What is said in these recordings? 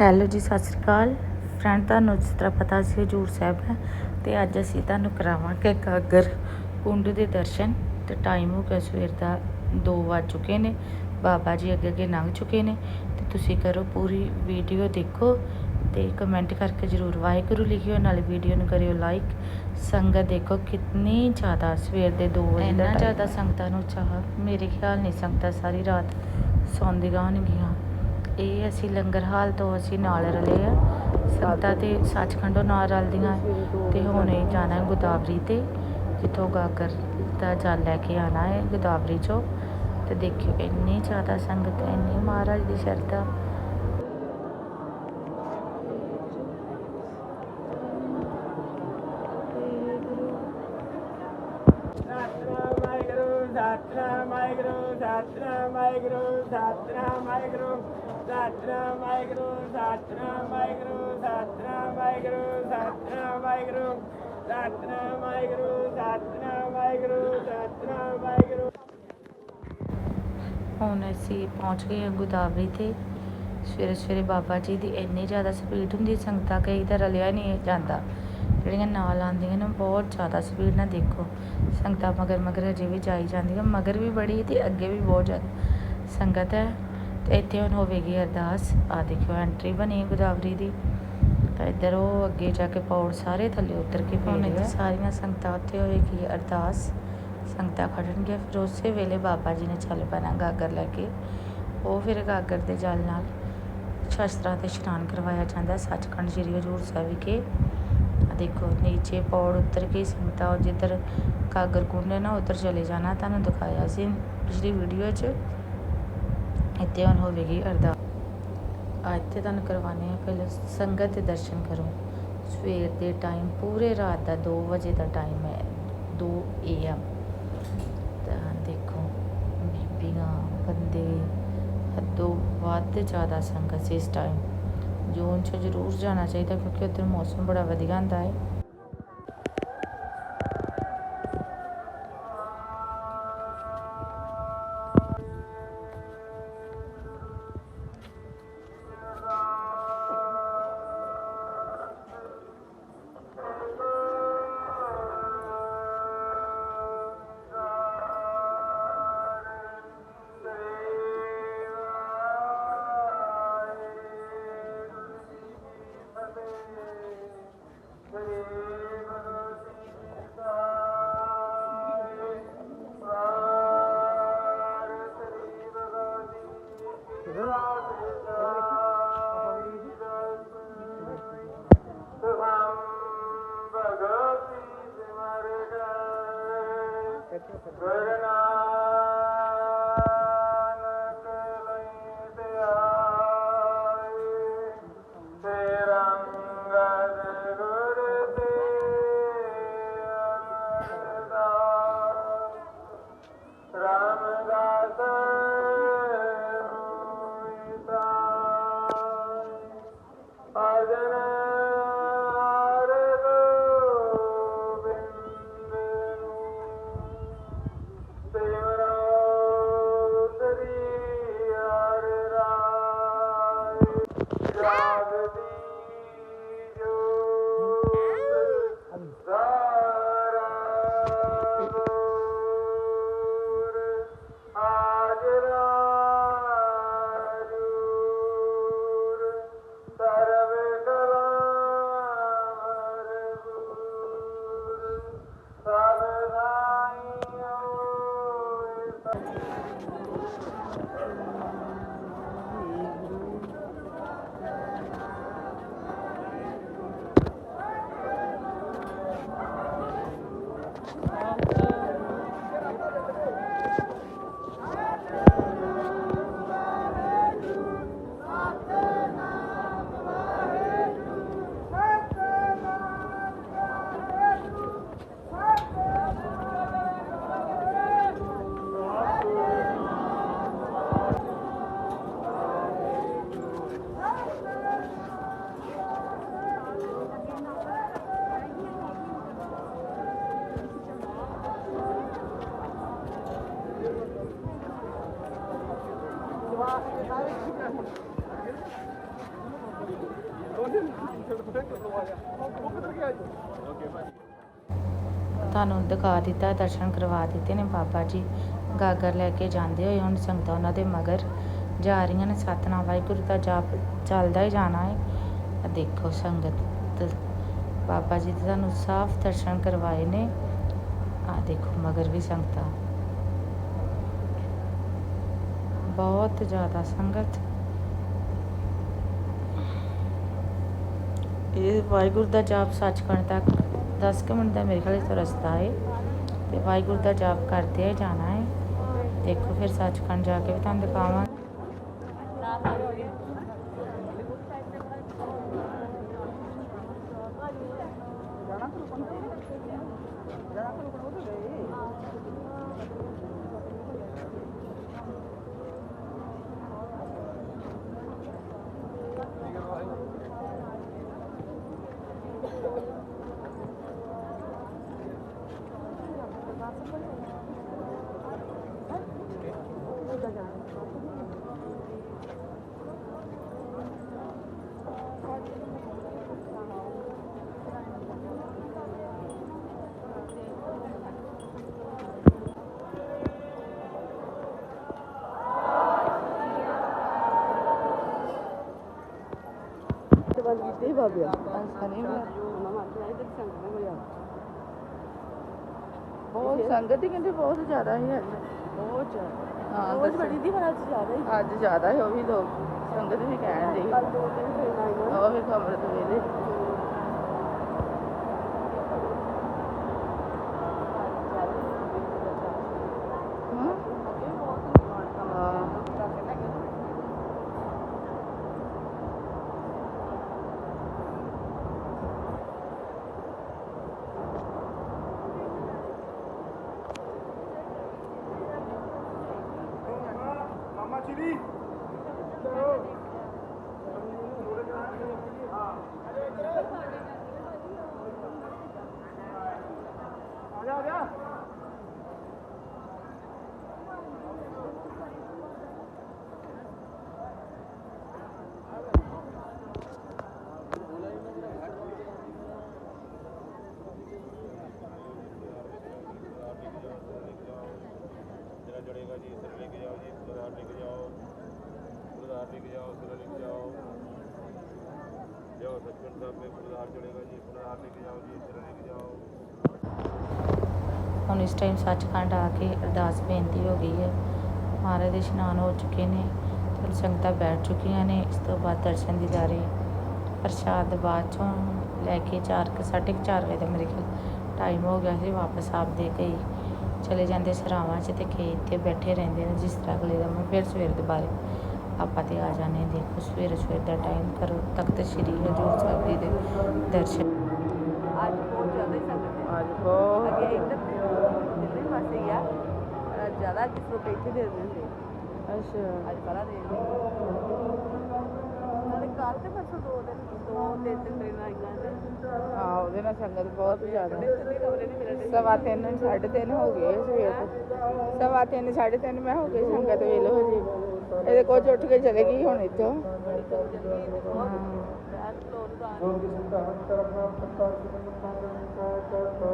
Hello ਜੀ ਸਤਿ ਸ੍ਰੀ ਅਕਾਲ। Friend ਤੁਹਾਨੂੰ ਜਿਸ ਤਰ੍ਹਾਂ ਪਤਾ ਸੀ ਹਜੂਰ ਸਾਹਿਬ ਹੈ ਤੇ ਅੱਜ ਅਸੀਂ ਤੁਹਾਨੂੰ ਕਰਾਵਾਂਗੇ ਗਾਗਰ ਕੁੰਡ ਦੇ ਦਰਸ਼ਨ। ਤੇ ਟਾਈਮ ਹੋ ਗਿਆ ਸਵੇਰ ਦਾ 2 ਵੱਜ ਚੁੱਕੇ ਨੇ ਬਾਬਾ ਜੀ ਅੱਗੇ ਅੱਗੇ ਲੰਘ ਚੁੱਕੇ ਨੇ। ਤੇ ਤੁਸੀਂ ਕਰੋ ਪੂਰੀ ਵੀਡੀਓ ਦੇਖੋ ਤੇ ਕਮੈਂਟ ਕਰਕੇ ਜਰੂਰ ਵਾਹਿਗੁਰੂ ਲਿਖਿਓ ਨਾਲੇ ਵੀਡੀਓ ਨੂੰ ਕਰਿਓ ਲਾਈਕ ਸੰਗਤ ਦੇਖੋ ਕਿੰਨੀ ਜ਼ਿਆਦਾ ਸਵੇਰ ਦੇ 2 ਵਜੇ ਦਾ ਇੰਨਾ ਜ਼ਿਆਦਾ ਸੰਗਤਾਂ ਨੂੰ ਚਾਹ ਮੇਰੇ ਖਿਆਲ ਨਹੀਂ ਸੰਗਤਾਂ ਸਾਰੀ ਰਾਤ ਸੌਂਦੀਆਂ ਹੋਣਗੀਆਂ। ਇਹ ਅਸੀਂ ਲੰਗਰ ਹਾਲ ਤੋਂ ਅਸੀਂ ਨਾਲ ਰਲੇ ਆ। ਸੰਗਤਾਂ ਤੇ ਸੱਚਖੰਡੋਂ ਨਾਲ ਰਲਦੀਆਂ ਤੇ ਹੁਣੇ ਜਾਣਾ ਗੋਦਾਵਰੀ ਤੇ, ਜਿੱਥੋਂ ਗਾਗਰ ਦਾ ਜਲ ਲੈ ਕੇ ਆਣਾ ਹੈ ਗੋਦਾਵਰੀ ਚੋਂ। ਤੇ ਦੇਖਿਓ, ਇੰਨੀ ਜ਼ਿਆਦਾ ਸੰਗਤ ਇੰਨੀ ਮਹਾਰਾਜ ਦੀ ਸ਼ਰਧਾ ਸਤਨਾਮ ਵਾਹਿਗੁਰੂ ਸਤਨਾਮ ਵਾਹਿਗੁਰੂ ਸਤਨਾਮ ਵਾਹਿਗੁਰੂ ਸਤਨਾਮ ਵਾਹਿਗੁਰੂ ਸਤਨਾਮ ਵਾਹਿਗੁਰੂ ਸਤਨਾਮ ਵਾਹਿਗੁਰੂ ਸਤਨਾਮ ਵਾਹਿਗੁਰੂ ਸਤਨਾਮ ਵਾਹਿਗੁਰੂ ਸਤਨਾਮ ਵਾਹਿਗੁਰੂ ਸਤਨਾਮ ਵਾਹਿਗੁਰੂ ਸਤਨਾਮ ਵਾਹਿਗੁਰੂ। ਹੁਣ ਅਸੀਂ ਪਹੁੰਚ ਗਏ ਹਾਂ ਗੋਦਾਵਰੀ ਤੇ। ਸਵੇਰੇ ਸਵੇਰੇ ਬਾਬਾ ਜੀ ਦੀ ਇੰਨੀ ਜ਼ਿਆਦਾ ਸਪੀਡ ਹੁੰਦੀ, ਸੰਗਤਾਂ ਕਈ ਤਾਂ ਰਲਿਆ ਨਹੀਂ ਜਾਂਦਾ। ਜਿਹੜੀਆਂ ਨਾਲ ਆਉਂਦੀਆਂ ਨੇ, ਬਹੁਤ ਜ਼ਿਆਦਾ ਸਪੀਡ ਨਾਲ ਦੇਖੋ। ਸੰਗਤਾਂ ਮਗਰ ਮਗਰ ਅਜੇ ਵੀ ਜਾਈ ਜਾਂਦੀਆਂ, ਮਗਰ ਵੀ ਬੜੀ ਤੇ ਅੱਗੇ ਵੀ ਬਹੁਤ ਜ਼ਿਆਦਾ। ਸੰਗਤ ਹੈ ਤੇ ਇੱਥੇ ਹੁਣ ਹੋਵੇਗੀ ਅਰਦਾਸ ਆ ਦੇਖਿਓ ਐਂਟਰੀ ਬਣੀ ਗੋਦਾਵਰੀ ਦੀ। ਤਾਂ ਇੱਧਰ ਉਹ ਅੱਗੇ ਜਾ ਕੇ ਪੌੜ ਸਾਰੇ ਥੱਲੇ ਉਤਰ ਕੇ ਪਏ ਨੇ ਸਾਰੀਆਂ ਸੰਗਤਾਂ ਉੱਥੇ ਹੋਏਗੀ ਅਰਦਾਸ। ਸੰਗਤਾਂ ਖੜਨਗੀਆਂ ਫਿਰ ਉਸੇ ਵੇਲੇ ਬਾਬਾ ਜੀ ਨੇ ਚੱਲ ਪੈਣਾ ਗਾਗਰ ਲੈ ਕੇ। ਉਹ ਫਿਰ ਗਾਗਰ ਦੇ ਜਲ ਨਾਲ ਸ਼ਸਤਰਾਂ ਤੇ ਇਸ਼ਨਾਨ ਕਰਵਾਇਆ ਜਾਂਦਾ ਸੱਚਖੰਡ ਸ੍ਰੀ ਹਜੂਰ ਸਾਹਿਬ ਵਿਖੇ। ਦੇਖੋ ਨੀਚੇ ਪੌੜ ਉਤਰ ਕੇ ਸੰਗਤਾਂ ਜਿੱਧਰ ਗਾਗਰ ਕੁੰਡ ਨਾ ਉੱਧਰ ਚਲੇ ਜਾਣਾ ਤੁਹਾਨੂੰ ਦਿਖਾਇਆ ਸੀ ਪਿਛਲੀ ਵੀਡੀਓ 'ਚ। ਇੱਥੇ ਹੁਣ ਹੋਵੇਗੀ ਅਰਦਾਸ ਆ ਇੱਥੇ ਤੁਹਾਨੂੰ ਕਰਵਾਉਣੇ ਆ ਪਹਿਲਾਂ ਸੰਗਤ ਦੇ ਦਰਸ਼ਨ ਕਰੋ। ਸਵੇਰ ਦੇ ਟਾਈਮ ਪੂਰੇ ਰਾਤ ਦਾ 2 ਵਜੇ ਦਾ ਟਾਈਮ ਹੈ 2 AM ਤਾਂ ਦੇਖੋ, ਬੀਬੀਆਂ, ਬੰਦੇ, ਹੱਦੋਂ ਵੱਧ ਜ਼ਿਆਦਾ ਸੰਗਤ ਸੀ ਇਸ ਟਾਈਮ ਜੂਨ 'ਚ ਜ਼ਰੂਰ ਜਾਣਾ ਚਾਹੀਦਾ ਕਿਉਂਕਿ ਉੱਧਰ ਮੌਸਮ ਬੜਾ ਵਧੀਆ ਹੁੰਦਾ ਹੈ। ਤੁਹਾਨੂੰ ਦਿਖਾ ਦਿੱਤਾ, ਦਰਸ਼ਨ ਕਰਵਾ ਦਿੱਤੇ ਨੇ ਬਾਬਾ ਜੀ। ਗਾਗਰ ਲੈ ਕੇ ਜਾਂਦੇ ਹੋਏ ਹੁਣ ਸੰਗਤਾਂ ਉਹਨਾਂ ਦੇ ਮਗਰ ਜਾ ਰਹੀਆਂ ਨੇ। ਸਤਨਾਮ ਵਾਹਿਗੁਰੂ ਦਾ ਜਾਪ ਚੱਲਦਾ ਹੀ ਜਾਣਾ ਹੈ। ਦੇਖੋ ਸੰਗਤ ਬਾਬਾ ਜੀ ਦੇ ਤੁਹਾਨੂੰ ਸਾਫ਼ ਦਰਸ਼ਨ ਕਰਵਾਏ ਨੇ। ਆ ਦੇਖੋ ਮਗਰ ਵੀ ਸੰਗਤਾਂ। ਬਹੁਤ ਜ਼ਿਆਦਾ ਸੰਗਤ ਇਹ ਵਾਹਿਗੁਰੂ ਦਾ ਜਾਪ ਸੱਚਖੰਡ ਤੱਕ 10 ਕੁ ਮਿੰਟ ਦਾ ਮੇਰੇ ਖਿਆਲ ਇਸ ਰਸਤਾ ਹੈ ਤੇ ਵਾਹਿਗੁਰੂ ਦਾ ਜਾਪ ਕਰਦੇ ਹੀ ਜਾਣਾ ਹੈ ਦੇਖੋ ਫਿਰ ਸੱਚਖੰਡ ਜਾ ਕੇ ਵੀ ਤੁਹਾਨੂੰ ਦਿਖਾਵਾਂ ਬਹੁਤ ਸੰਗਤ ਹੀ ਕਹਿੰਦੇ ਬਹੁਤ ਜ਼ਿਆਦਾ ਹੀ ਹੈ ਬਹੁਤ ਜ਼ਿਆਦਾ। ਹਾਂ ਰੋਜ਼ ਬੜੀ ਦੀ ਅੱਜ ਜ਼ਿਆਦਾ ਹੀ। ਅੱਜ ਜ਼ਿਆਦਾ ਹੈ ਉਹ ਵੀ ਲੋਕ ਸੰਗਤ ਵੀ ਕਹਿਣ ਦੀ ਨਾ ਉਹ ਵੀ ਖਬਰ ਤੋਂ ਵੇਲੇ। चढ़ेगा जी, सिर लेके जाओ जी सुरधार जाओ। सुरधार लेके जाओ, सिर लेके जाओ। जाओ, सचखंड साहब में सुरधार चढ़ेगा जी सुरधार लेके जाओ जी, सिर लेके जाओ। ਹੁਣ ਇਸ ਟਾਈਮ ਸੱਚਖੰਡ ਆ ਕੇ ਅਰਦਾਸ ਬੇਨਤੀ ਹੋ ਗਈ ਹੈ। ਮਹਾਰਾਜ ਦੇ ਇਸ਼ਨਾਨ ਹੋ ਚੁੱਕੇ ਨੇ ਤੇ ਸੰਗਤਾਂ ਬੈਠ ਚੁੱਕੀਆਂ ਨੇ ਇਸ ਤੋਂ ਬਾਅਦ ਦਰਸ਼ਨ ਦੀਦਾਰੇ ਪ੍ਰਸ਼ਾਦ ਬਾਅਦ ਚੋਂ ਲੈ ਕੇ ਚਾਰ ਕੁ ਸਾਢੇ ਕੁ ਚਾਰ ਵਜੇ ਦਾ ਮੇਰੇ ਖਿਆਲ ਟਾਈਮ ਹੋ ਗਿਆ ਸੀ ਵਾਪਸ ਆਪਦੇ ਕਈ ਚਲੇ ਜਾਂਦੇ ਸਰਾਵਾਂ 'ਚ ਤੇ ਖੇਤ ਤੇ ਬੈਠੇ ਰਹਿੰਦੇ ਨੇ ਜਿਸ ਤਰ੍ਹਾਂ ਅਗਲੇ ਦਿਨ ਫਿਰ ਸਵੇਰ ਦੁਬਾਰੇ ਆਪਾਂ ਤੇ ਆ ਜਾਣੇ ਦੇਖੋ ਸਵੇਰੇ ਸਵੇਰ ਦਾ ਟਾਈਮ ਕਰੋ ਤਖਤ ਸ੍ਰੀ ਹਜ਼ੂਰ ਸਾਹਿਬ ਜੀ ਦੇ ਦਰਸ਼ਨ। ਅੱਜ ਬਹੁਤ ਜ਼ਿਆਦਾ ਹੀ ਸੰਗਤ ਹੈ। ਅੱਜ ਬਹੁਤ ਅੱਗੇ ਇੱਧਰ ਦਿੱਲੀ ਪਾਸੇ ਹੀ ਆ। ਅਹ ਜ਼ਿਆਦਾ ਜਿਸ ਲੋਕ ਇੱਥੇ ਦੇ ਦਿੰਦੇ ਅੱਛਾ। ਅੱਜ ਬੜਾ ਦੇ ਨਾਲੇ ਕੱਲ ਤੇ ਪਰਸੋਂ ਦੋ ਦਿਨ ਦੋ ਤਿੰਨ ਦਿਨ ਟ੍ਰੇਨਾਂ ਆਈਆਂ ਨੇ। ਹਾਂ ਉਹਦੇ ਨਾਲ ਸੰਗਤ ਬਹੁਤ ਜ਼ਿਆਦਾ। ਕਮਰੇ ਨਹੀਂ ਸਵਾ ਤਿੰਨ ਸਾਢੇ ਤਿੰਨ ਹੋ ਗਏ ਸਵੇਰ ਤੋਂ। ਸਵਾ ਤਿੰਨ ਸਾਢੇ ਤਿੰਨ ਮੈਂ ਹੋ ਗਈ ਸੰਗਤ ਵੇਲ ਹੋ ਜੀ। ਇਹਦੇ ਕੋਚ ਉੱਠ ਕੇ ਚਲੇ ਗਈ ਹੁਣ ਇੱਥੋਂ। ਹਾਂ। ਬੈਠ ਲੋਰ ਦਾ ਗੁਰੂ ਕੀ ਸੰਤਾਨ ਕਰਨਾ ਪਤਾ ਸਿਮਨ ਮੰਗਣ ਕਾ ਕਰਤਾ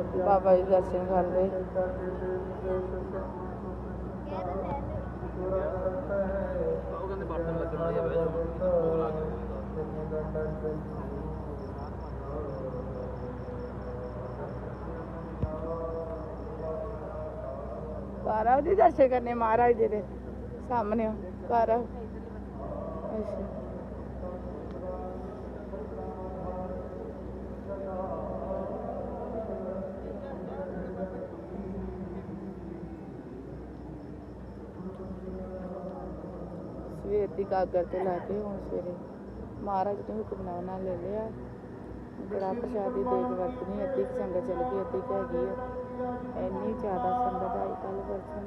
ਬਾਬਾ ਜੀ ਦਰਸ਼ਨ ਕਰਦੇ ਉਹ ਕਹਿੰਦੇ ਬਰਤਨ ਦਰਸ਼ਨ ਕਰਨੇ ਮਹਾਰਾਜ ਜੀ ਦੇ ਸਾਹਮਣੇ। ਘਰ ਅੱਛਾ। ਸਵੇਰ ਦੀ ਕਾਗਰ ਤੋਂ ਲਾ ਕੇ ਹੁਣ ਸਵੇਰੇ ਮਹਾਰਾਜ ਨੇ ਹੁਕਮਨਾਮਾ ਲੈ ਲਿਆ। ਬੜਾ ਪ੍ਰਸ਼ਾਦੀ ਦੇਖ ਵਰਤਨੀ ਅੱਧੀ ਕੁ ਸੰਗਤ ਚਲ ਗਈ ਅੱਧੀ ਕੁ ਹੈਗੀ ਆ। ਇੰਨੀ ਜ਼ਿਆਦਾ ਸੰਗਤ ਆਈ ਕੱਲ ਪਰਸੋਂ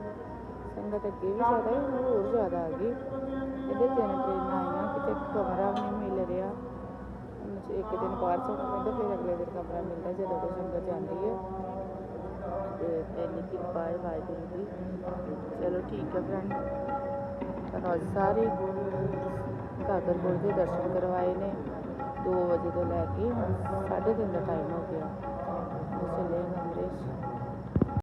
ਸੰਗਤ ਅੱਗੇ ਵੀ ਜ਼ਿਆਦਾ ਹੈ ਹੁਣ ਹੋਰ ਜ਼ਿਆਦਾ ਆ ਗਈ। ਇਹਦੇ ਤਿੰਨ ਟ੍ਰੇਨਾਂ ਆਈਆਂ, ਕਿਤੇ ਕਮਰਾ ਵੀ ਨਹੀਂ ਮਿਲ ਰਿਹਾ। ਹੁਣ ਇੱਕ ਦਿਨ ਬਾਹਰ ਸੌਣਾ ਪੈਂਦਾ, ਫਿਰ ਅਗਲੇ ਦਿਨ ਕਮਰਾ ਮਿਲਦਾ ਜਦੋਂ ਕੋਈ ਸੰਗਤ ਜਾਂਦੀ ਹੈ ਤੇ ਇੰਨੀ ਕਿਰਪਾ ਹੈ ਵਾਹਿਗੁਰੂ ਦੀ। ਚਲੋ ਠੀਕ ਹੈ ਫਰੈਂਡ ਰੋਜ਼ ਸਾਰੇ ਘਰ ਦਰਬਾਰ ਦੇ ਦਰਸ਼ਨ ਕਰਵਾਏ ਨੇ। ਦੋ ਵਜੇ ਤੋਂ ਲੈ ਕੇ 3:30 ਦਾ ਟਾਈਮ ਹੋ ਗਿਆ। ਉਸ ਲਈ ਅੰਗਰੇਜ਼